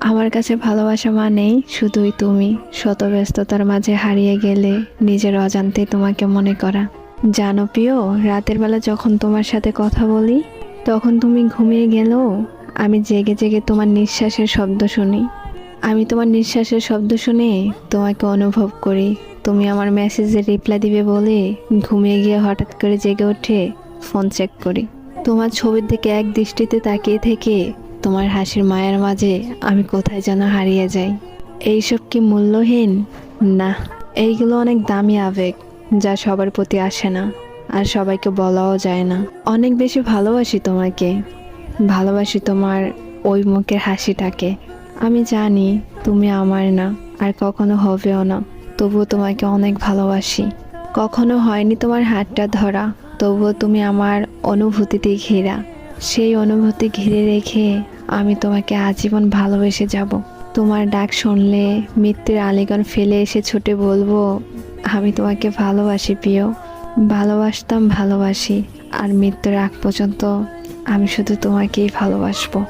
আমার কাছে ভালোবাসা মানেই শুধুই তুমি, শত ব্যস্ততার মাঝে হারিয়ে গেলে নিজের অজান্তে তোমাকে মনে করা। জানো প্রিয়, রাতের বেলা যখন তোমার সাথে কথা বলি, তখন তুমি ঘুমিয়ে গেলেও আমি জেগে জেগে তোমার নিঃশ্বাসের শব্দ শুনি। আমি তোমার নিঃশ্বাসের শব্দ শুনে তোমাকে অনুভব করি। তুমি আমার মেসেজে রিপ্লাই দিবে বলে ঘুমিয়ে গিয়ে হঠাৎ করে জেগে ওঠে ফোন চেক করি। তোমার ছবির দিকে এক দৃষ্টিতে তাকিয়ে থেকে তোমার হাসির মায়ের মাঝে আমি কোথায় যেন হারিয়ে যাই। এইসব কি মূল্যহীন? না, এইগুলো অনেক দামি আবেগ, যা সবার প্রতি আসে না, আর সবাইকে বলাও যায় না। অনেক বেশি ভালোবাসি তোমাকে, ভালোবাসি তোমার ওই মুখের হাসিটাকে। আমি জানি তুমি আমার না, আর কখনো হবেও না, তবুও তোমাকে অনেক ভালোবাসি। কখনো হয়নি তোমার হাতটা ধরা, তবুও তুমি আমার অনুভূতিতে ঘেরা। সেই অনুভূতি ঘিরে রেখে আমি তোমাকে আজীবন ভালোবেসে যাব। তোমার ডাক শুনলে মৃত্যুর আলিগন ফেলে এসে ছুটে বলব, আমি তোমাকে ভালোবাসি প্রিয়। ভালোবাসতাম ভালোবাসি। আর মৃত্যুর আগ পর্যন্ত আমি শুধু তোমাকেই ভালোবাসবো।